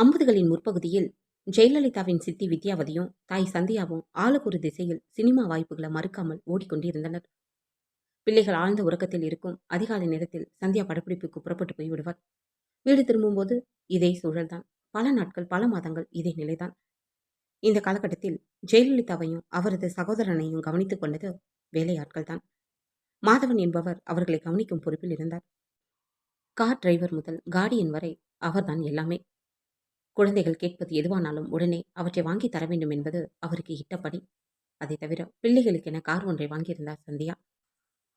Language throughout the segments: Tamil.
ஐம்பதுகளின் முற்பகுதியில் ஜெயலலிதாவின் சித்தி வித்யாவதியும் தாய் சந்தியாவும் ஆளுக்கொரு திசையில் சினிமா வாய்ப்புகளை மறுக்காமல் ஓடிக்கொண்டிருந்தனர். பிள்ளைகள் ஆழ்ந்த உறக்கத்தில் இருக்கும் அதிகாலை நேரத்தில் சந்தியா படப்பிடிப்புக்கு புறப்பட்டு போய் விடுவார் வீடு திரும்பும்போது இதே சூழல்தான். பல நாட்கள் பல மாதங்கள் இதே நிலைதான். இந்த காலகட்டத்தில் ஜெயலலிதாவையும் அவரது சகோதரனையும் கவனித்துக் கொண்டது வேலையாட்கள் தான் மாதவன் என்பவர் அவர்களை கவனிக்கும் பொறுப்பில் இருந்தார். கார் டிரைவர் முதல் கார்டியன் வரை அவர்தான் எல்லாமே. குழந்தைகள் கேட்பது எதுவானாலும் உடனே அவற்றை வாங்கி தர வேண்டும் என்பது அவருக்கு இட்டப்படி. அதை தவிர பிள்ளைகளுக்கென கார் ஒன்றை வாங்கியிருந்தார் சந்தியா.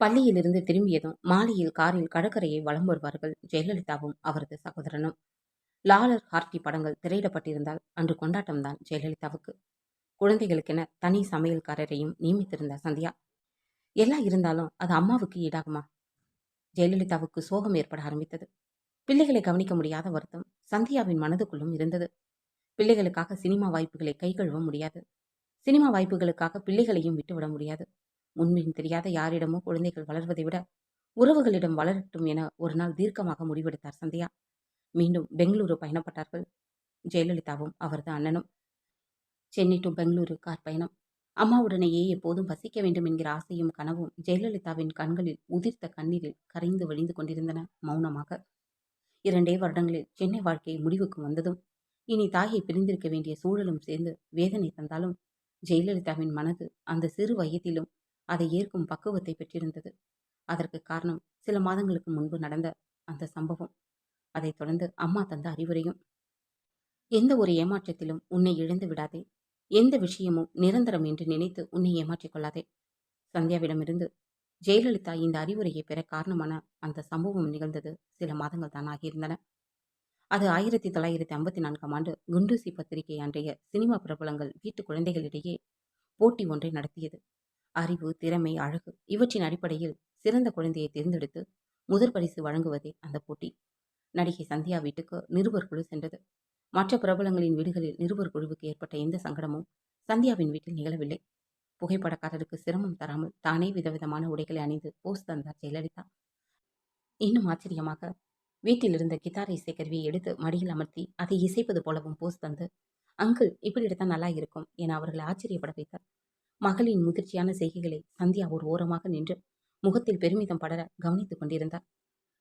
பள்ளியிலிருந்து திரும்பியதும் மாலையில் காரில் கடற்கரையை வலம் வருவார்கள் ஜெயலலிதாவும் அவரது சகோதரனும். லாலர் ஹார்டி படங்கள் திரையிடப்பட்டிருந்தால் அன்று கொண்டாட்டம்தான் ஜெயலலிதாவுக்கு. குழந்தைகளுக்கென தனி சமையல்காரரையும் நியமித்திருந்தார் சந்தியா. எல்லாம் இருந்தாலும் அது அம்மாவுக்கு ஈடாகுமா? ஜெயலலிதாவுக்கு சோகம் ஏற்பட ஆரம்பித்தது. பிள்ளைகளை கவனிக்க முடியாத வருத்தம். சந்தியாவின் மனதுக்குள்ளும் இருந்தது. பிள்ளைகளுக்காக சினிமா வாய்ப்புகளை கை கழுவ முடியாது. சினிமா வாய்ப்புகளுக்காக பிள்ளைகளையும் விட்டுவிட முடியாது. முன்பின் தெரியாத யாரிடமோ குழந்தைகள் வளர்வதை விட உறவுகளிடம் வளரட்டும் என ஒரு நாள் தீர்க்கமாக முடிவெடுத்தார் சந்தியா. மீண்டும் பெங்களூரு பயணப்பட்டார்கள். ஜெயலலிதாவும் அவரது அண்ணனும். சென்னை டு பெங்களூரு கார் பயணம். அம்மாவுடனேயே எப்போதும் வசிக்க வேண்டும் என்கிற ஆசையும் கனவும் ஜெயலலிதாவின் கண்களில் உதிர்த்த கண்ணீரில் கரைந்து வழிந்து கொண்டிருந்தன மௌனமாக. இரண்டே வருடங்களில் சென்னை வாழ்க்கை முடிவுக்கு வந்ததும் இனி தாயை பிரிந்திருக்க வேண்டிய சூழலும் சேர்ந்து வேதனை தந்தாலும் ஜெயலலிதாவின் மனது அந்த சிறு வயதிலும் அதை ஏற்கும் பக்குவத்தை பெற்றிருந்தது. அதற்கு காரணம் சில மாதங்களுக்கு முன்பு நடந்த அந்த சம்பவம். அதைத் தொடர்ந்து அம்மா தந்த அறிவுரையும் எந்த ஒரு ஏமாற்றத்திலும் உன்னை இழந்து விடாதே எந்த விஷயமும் நிரந்தரம் என்று நினைத்து உன்னை ஏமாற்றிக் கொள்ளாதே. சந்தியாவிடமிருந்து ஜெயலலிதா இந்த அறிவுரையை பெற காரணமான அந்த சம்பவம் நிகழ்ந்தது சில மாதங்கள் தான் ஆகியிருந்தன. அது ஆயிரத்தி தொள்ளாயிரத்தி ஐம்பத்தி நான்காம் ஆண்டு குண்டூசி பத்திரிகை அன்றைய சினிமா பிரபலங்கள் வீட்டு குழந்தைகளிடையே போட்டி ஒன்றை நடத்தியது. அறிவு திறமை அழகு இவற்றின் அடிப்படையில் சிறந்த குழந்தையை தேர்ந்தெடுத்து முதற் பரிசு வழங்குவதே அந்த போட்டி. நடிகை சந்தியா வீட்டுக்கு நிருபர் குழு சென்றது. மற்ற பிரபலங்களின் வீடுகளில் நிருபர் குழுவுக்கு ஏற்பட்ட எந்த சங்கடமும் சந்தியாவின் வீட்டில் நிகழவில்லை. புகைப்படக்காரருக்கு சிரமம் தராமல் தானே விதவிதமான உடைகளை அணிந்து போஸ் தந்தார் ஜெயலலிதா. இன்னும் ஆச்சரியமாக வீட்டில் இருந்த கிதார் இசைக்கருவியை எடுத்து மடியில் அமர்த்தி அதை இசைப்பது போலவும் போஸ் தந்து அங்கு இப்படி எடுத்தால் நல்லா இருக்கும் என அவர்களை ஆச்சரியப்பட வைத்தார். மகளின் முதிர்ச்சியான செய்கைகளை சந்தியா ஒரு ஓரமாக நின்று முகத்தில் பெருமிதம் படர கவனித்துக் கொண்டிருந்தார்.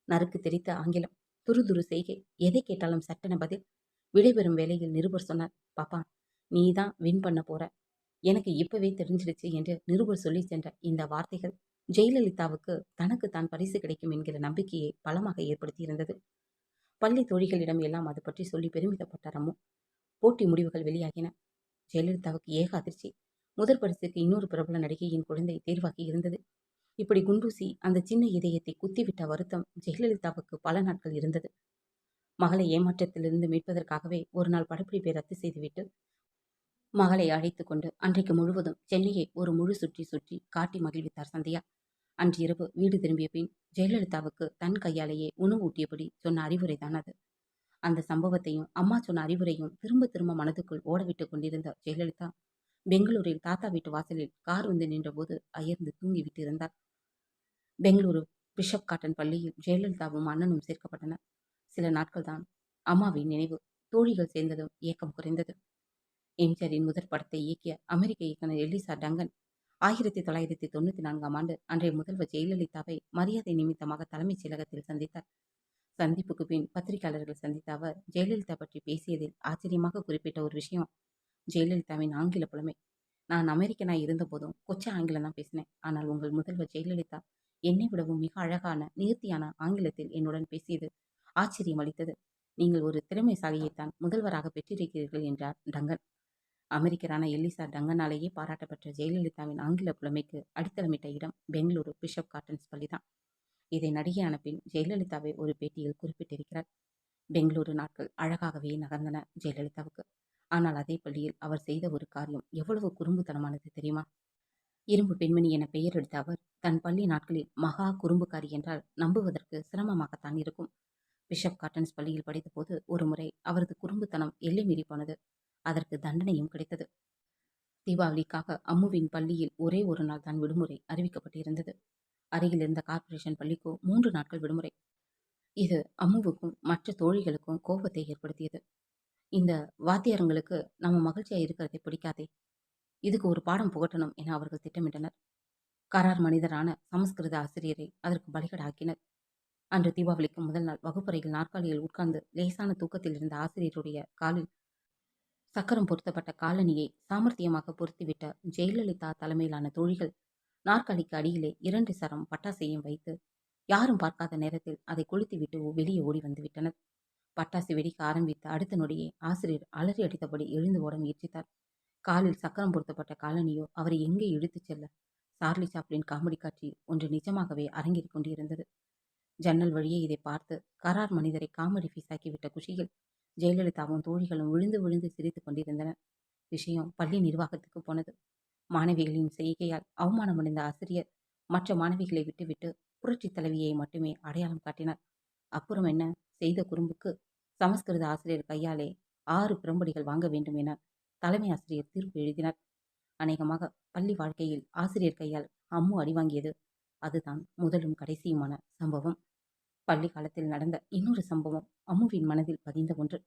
நறுக்கு தெரித்த ஆங்கிலம் துரு செய்கை எதை கேட்டாலும் சட்டென பதில். விடைபெறும் வேலையில் நிருபர் சொன்னார் பாப்பா நீ தான் வின் பண்ண போற. எனக்கு இப்பவே தெரிஞ்சிடுச்சு என்று நிருபர் சொல்லி சென்ற இந்த வார்த்தைகள் ஜெயலலிதாவுக்கு தனக்கு தான் பரிசு கிடைக்கும் என்கிற நம்பிக்கையை பலமாக ஏற்படுத்தியிருந்தது. பள்ளி தோழிகளிடம் எல்லாம் அது பற்றி சொல்லி பெருமிதப்பட்ட ரம்மு போட்டி முடிவுகள் வெளியாகின. ஜெயலலிதாவுக்கு ஏக அதிர்ச்சி. முதற் பரிசுக்கு இன்னொரு பிரபல நடிகையின் குழந்தை தேர்வாகி இருந்தது. இப்படி குண்டூசி அந்த சின்ன இதயத்தை குத்திவிட்ட வருத்தம் ஜெயலலிதாவுக்கு பல நாட்கள் இருந்தது. மகளை ஏமாற்றத்திலிருந்து மீட்பதற்காகவே ஒரு நாள் படப்பிடிப்பை ரத்து செய்துவிட்டு மகளை அழைத்து கொண்டு அன்றைக்கு முழுவதும் சென்னையை ஒரு முழு சுற்றி சுற்றி காட்டி மகிழ்வித்தார் சந்தியா. அன்று இரவு வீடு திரும்பிய பின் ஜெயலலிதாவுக்கு தன் கையாலேயே உணவு ஊட்டியபடி சொன்ன அறிவுரை தான் அது. அந்த சம்பவத்தையும் அம்மா சொன்ன அறிவுரையும் திரும்ப திரும்ப மனதுக்குள் ஓடவிட்டு கொண்டிருந்த ஜெயலலிதா பெங்களூரில் தாத்தா வீட்டு வாசலில் கார் வந்து நின்றபோது அயர்ந்து தூங்கிவிட்டு இருந்தார். பெங்களூரு பிஷப் காட்டன் பள்ளியில் ஜெயலலிதாவும் அண்ணனும் சேர்க்கப்பட்டனர். சில நாட்கள் தான் அம்மாவின் நினைவு தோழிகள் சேர்ந்ததும் ஏக்கம் குறைந்தது. எம்ஜிஆரின் முதற் படத்தை இயக்கிய அமெரிக்க இயக்குனர் எலிசா டங்கன் ஆயிரத்தி தொள்ளாயிரத்தி தொண்ணூற்றி நான்காம் ஆண்டு அன்றைய முதல்வர் ஜெயலலிதாவை மரியாதை நிமித்தமாக தலைமைச் செயலகத்தில் சந்தித்தார். சந்திப்புக்கு பின் பத்திரிகையாளர்கள் சந்தித்த அவர் ஜெயலலிதா பற்றி பேசியதில் ஆச்சரியமாக குறிப்பிட்ட ஒரு விஷயம். ஜெயலலிதாவின் ஆங்கில புலமை. நான் அமெரிக்கனாய் இருந்தபோதும் கொச்ச ஆங்கிலம் தான் பேசினேன். ஆனால் உங்கள் முதல்வர் ஜெயலலிதா என்னை விடவும் மிக அழகான நேர்த்தியான ஆங்கிலத்தில் என்னுடன் பேசியது ஆச்சரியம் அளித்தது. நீங்கள் ஒரு திறமைசாலியைத்தான் முதல்வராக பெற்றிருக்கிறீர்கள் என்றார் டங்கன். அமெரிக்கரான எல்லிசா டங்கனாலேயே பாராட்டப்பட்ட ஜெயலலிதாவின் ஆங்கில புலமைக்கு அடித்தளமிட்ட இடம் பெங்களூரு பிஷப் காட்டன்ஸ் பள்ளிதான். இதை நடிகையான பின் ஜெயலலிதாவை ஒரு பேட்டியில் குறிப்பிட்டிருக்கிறார். பெங்களூரு நாட்கள் அழகாகவே நகர்ந்தன ஜெயலலிதாவுக்கு. ஆனால் அதே பள்ளியில் அவர் செய்த ஒரு காரியம் எவ்வளவு குறும்புத்தனமானது தெரியுமா? இரும்பு பெண்மணி என பெயர் எடுத்த அவர் தன் பள்ளி நாட்களில் மகா குறும்புக்காரி என்றால் நம்புவதற்கு சிரமமாகத்தான் இருக்கும். பிஷப் காட்டன்ஸ் பள்ளியில் படித்தபோது ஒரு முறை அவரது குறும்புத்தனம் எல்லை மீறி போனது. அதற்கு தண்டனையும் கிடைத்தது. தீபாவளிக்காக அம்முவின் பள்ளியில் ஒரே ஒரு நாள் தான் விடுமுறை அறிவிக்கப்பட்டிருந்தது. அருகில் இருந்த கார்ப்பரேஷன் பள்ளிக்கோ மூன்று நாட்கள் விடுமுறை. இது அம்முவுக்கும் மற்ற தோழிகளுக்கும் கோபத்தை ஏற்படுத்தியது. இந்த வாத்தியாரங்களுக்கு நம்ம மகிழ்ச்சியாக இருக்கிறதை பிடிக்காதே. இதுக்கு ஒரு பாடம் புகட்டணும் என அவர்கள் திட்டமிட்டனர். கரார் மனிதரான சமஸ்கிருத ஆசிரியரை அதற்கு பலிகடாக்கினர். அன்று தீபாவளிக்கு முதல் நாள் வகுப்பறையில் நாற்காலியில் உட்கார்ந்து லேசான தூக்கத்தில் இருந்த ஆசிரியருடைய காலில் சக்கரம் பொருத்தப்பட்ட காலணியை சாமர்த்தியமாக பொருத்திவிட்ட ஜெயலலிதா தலைமையிலான தோழிகள் நாற்காலிக்கு அடியிலே இரண்டு சரம் பட்டாசையும் வைத்து யாரும் பார்க்காத நேரத்தில் அதை கொளுத்திவிட்டு வெளியே ஓடி வந்து விட்டனர். பட்டாசு வெடிக்க ஆரம்பித்த அடுத்த நொடியே ஆசிரியர் அலறி அடித்தபடி எழுந்து ஓட முயற்சித்தார். காலில் சக்கரம் பொருத்தப்பட்ட காலனியோ அவரை எங்கே இழுத்துச் செல்ல? சார்லி சாப்ளின் காமெடி காட்சி ஒன்று நிஜமாகவே அரங்கேறிக் கொண்டிருந்தது. ஜன்னல் வழியே இதை பார்த்து கரார் மனிதரை காமெடி ஃபீஸாக்கிவிட்ட குஷியில் ஜெயலலிதாவும் தோழிகளும் விழுந்து விழுந்து சிரித்து கொண்டிருந்தனர். விஷயம் பள்ளி நிர்வாகத்துக்கு போனது. மாணவிகளின் செய்கையால் அவமானமடைந்த ஆசிரியர் மற்ற மாணவிகளை விட்டுவிட்டு புரட்சி தலைவியை மட்டுமே அடையாளம் காட்டினார். அப்புறம் என்ன? செய்த குறும்புக்கு சமஸ்கிருத ஆசிரியர் கையாலே ஆறு பிரம்படிகள் வாங்க வேண்டும் என தலைமை ஆசிரியர் தீர்ப்பு எழுதினார். அநேகமாக பள்ளி வாழ்க்கையில் ஆசிரியர் கையால் அம்மு அடிவாங்கியது. அதுதான் முதலும் கடைசியுமான சம்பவம். பள்ளி காலத்தில் நடந்த இன்னொரு சம்பவம் அம்முவின் மனதில் பதிந்த ஒன்று.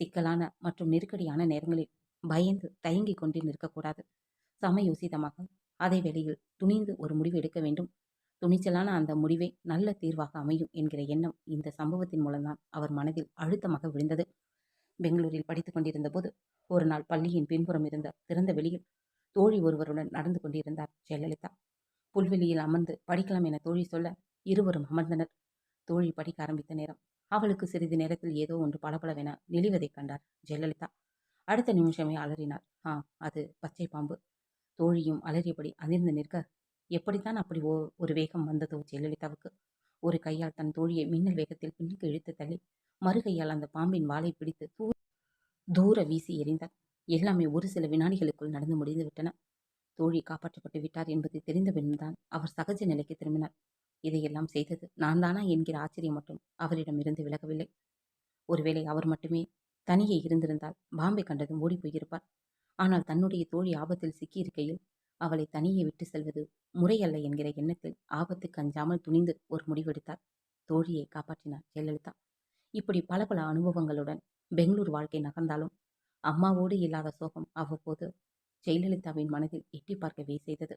சிக்கலான மற்றும் நெருக்கடியான நேரங்களில் பயந்து தயங்கிக் கொண்டு நிற்கக்கூடாது. சமயோசிதமாக அதே வேளையில் துணிந்து ஒரு முடிவு எடுக்க வேண்டும். துணிச்சலான அந்த முடிவே நல்ல தீர்வாக அமையும் என்கிற எண்ணம் இந்த சம்பவத்தின் மூலம்தான் அவர் மனதில் அழுத்தமாக விழுந்தது. பெங்களூரில் படித்துக் கொண்டிருந்த போது ஒரு நாள் பள்ளியின் பின்புறம் இருந்த திறந்த வெளியில் தோழி ஒருவருடன் நடந்து கொண்டிருந்தார் ஜெயலலிதா. புல்வெளியில் அமர்ந்து படிக்கலாம் என தோழி சொல்ல இருவரும் அமர்ந்தனர். தோழி படிக்க ஆரம்பித்த நேரம். அவளுக்கு சிறிது நேரத்தில் ஏதோ ஒன்று பளபளவென நெளிவதைக் கண்டார் ஜெயலலிதா. அடுத்த நிமிஷமே அலறினார் ஆ அது பச்சை பாம்பு. தோழியும் அலறியபடி அதிர்ந்து நிற்க எப்படித்தான் அப்படி ஓ ஒரு வேகம் வந்ததோ ஜெயலலிதாவுக்கு? ஒரு கையால் தன் தோழியை மின்னல் வேகத்தில் பின்னுக்கு இழுத்து தள்ளி மறுகையால் அந்த பாம்பின் வாளை பிடித்து தூ தூர வீசி எறிந்தார். எல்லாமே ஒரு சில வினாடிகளுக்குள் நடந்து முடிந்து விட்டன. தோழி காப்பாற்றப்பட்டு விட்டார் என்பது தெரிந்த பின்தான் அவர் சகஜ நிலைக்கு திரும்பினார். இதையெல்லாம் செய்தது. நான் தானா என்கிற ஆச்சரியம் மட்டும் அவரிடமிருந்து விலகவில்லை. ஒருவேளை அவர் மட்டுமே தனியே இருந்திருந்தால் பாம்பை கண்டதும் ஓடி போயிருப்பார். ஆனால் தன்னுடைய தோழி ஆபத்தில் சிக்கியிருக்கையில் அவளை தனியே விட்டு செல்வது முறையல்ல என்கிற எண்ணத்தில் ஆபத்துக்கு அஞ்சாமல் துணிந்து ஒரு முடிவெடுத்தார். தோழியை காப்பாற்றினார் ஜெயலலிதா. இப்படி பல பல அனுபவங்களுடன் பெங்களூர் வாழ்க்கை நகர்ந்தாலும் அம்மாவோடு இல்லாத சோகம் அவ்வப்போது ஜெயலலிதாவின் மனதில் எட்டி பார்க்கவே செய்தது.